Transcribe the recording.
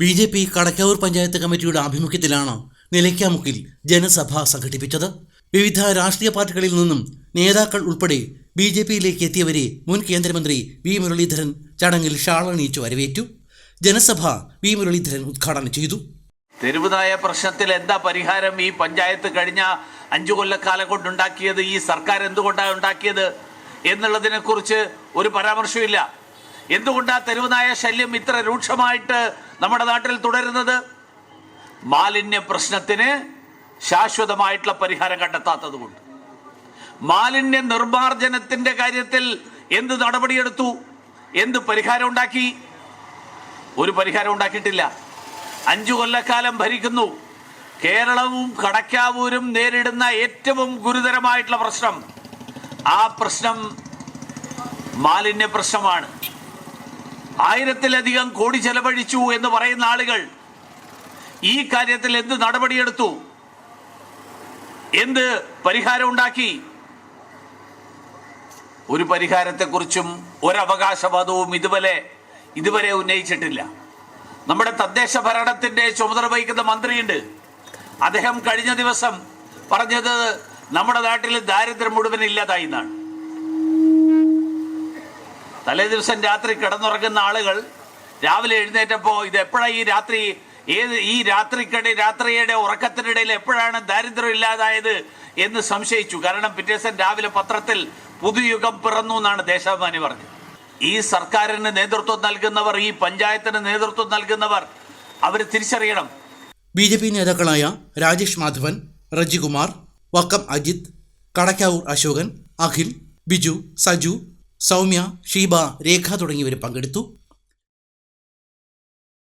B J P Kadakkavoor panchayat കമ്മിറ്റിയുടെ ആഭിമുഖ്യത്തിലാണ് നിലയ്ക്കാമുക്കിൽ ജനസഭ സംഘടിപ്പിച്ചത്. വിവിധ രാഷ്ട്രീയ പാർട്ടികളിൽ നിന്നും നേതാക്കൾ ഉൾപ്പെടെ ബി ജെ പിയിലേക്ക് എത്തിയവരെ മുൻ കേന്ദ്രമന്ത്രി വി മുരളീധരൻ ചടങ്ങിൽ ഷാളണിയിച്ചു വരവേറ്റു. ജനസഭ വി മുരളീധരൻ ഉദ്ഘാടനം ചെയ്തു. തെരുവുനായ പ്രശ്നത്തിൽ എന്താ പരിഹാരം? ഈ പഞ്ചായത്ത് കഴിഞ്ഞ അഞ്ചു കൊല്ലക്കാലം കൊണ്ടുണ്ടാക്കിയത് ഈ സർക്കാർ എന്തുകൊണ്ടാണ് ഉണ്ടാക്കിയത്? എന്നുള്ളതിനെ കുറിച്ച് ഒരു പരാമർശമില്ല എന്തുകൊണ്ടാ തെരുവുനായ ശല്യം ഇത്ര രൂക്ഷമായിട്ട് നമ്മുടെ നാട്ടിൽ തുടരുന്നത്? മാലിന്യ പ്രശ്നത്തിന് ശാശ്വതമായിട്ടുള്ള പരിഹാരം കണ്ടെത്താത്തത് കൊണ്ട് മാലിന്യ നിർമ്മാർജനത്തിന്റെ കാര്യത്തിൽ എന്ത് നടപടിയെടുത്തു? എന്ത് പരിഹാരം ഉണ്ടാക്കി? ഒരു പരിഹാരം ഉണ്ടാക്കിയിട്ടില്ല. അഞ്ചു കൊല്ലക്കാലം ഭരിക്കുന്നു. കേരളവും കടക്കാവൂരും നേരിടുന്ന ഏറ്റവും ഗുരുതരമായിട്ടുള്ള പ്രശ്നം. ആ പ്രശ്നം മാലിന്യ പ്രശ്നമാണ്. ആയിരത്തിലധികം കോടി ചെലവഴിച്ചു എന്ന് പറയുന്ന ആളുകൾ ഈ കാര്യത്തിൽ എന്ത് നടപടിയെടുത്തു? എന്ത് പരിഹാരം ഉണ്ടാക്കി? ഒരു പരിഹാരത്തെക്കുറിച്ചും ഒരവകാശവാദവും ഇതുവരെ ഇതുവരെ ഉന്നയിച്ചിട്ടില്ല. നമ്മുടെ തദ്ദേശ ഭരണത്തിന്റെ ചുമതല വഹിക്കുന്ന മന്ത്രിയുണ്ട്. അദ്ദേഹം കഴിഞ്ഞ ദിവസം പറഞ്ഞത് നമ്മുടെ നാട്ടിൽ ദാരിദ്ര്യം മുഴുവൻ ഇല്ലാതായി എന്നാണ്. തലേ ദിവസം രാത്രി കിടന്നുറങ്ങുന്ന ആളുകൾ രാവിലെ എഴുന്നേറ്റപ്പോൾ ഇത് എപ്പോഴാണ് ഈ രാത്രി? ഏത് ഈ രാത്രിക്കടി രാത്രിയുടെ ഉറക്കത്തിനിടയിൽ എപ്പോഴാണ് ദാരിദ്ര്യം ഇല്ലാതായത് എന്ന് സംശയിച്ചു. കാരണം പിറ്റേസൻ രാവിലെ പത്രത്തിൽ പുതുയുഗം പിറന്നു എന്നാണ് ദേശാഭിമാനി പറഞ്ഞത്. ഈ സർക്കാരിന് നേതൃത്വം നൽകുന്നവർ ഈ പഞ്ചായത്തിന് നേതൃത്വം നൽകുന്നവർ അവർ തിരിച്ചറിയണം. ബി ജെ പി നേതാക്കളായ രാജേഷ് മാധവൻ റജികുമാർ വക്കം അജിത് കടക്കാവൂർ അശോകൻ അഖിൽ ബിജു സജു സൗമ്യ ഷീബ രേഖ തുടങ്ങിയവർ പങ്കെടുത്തു.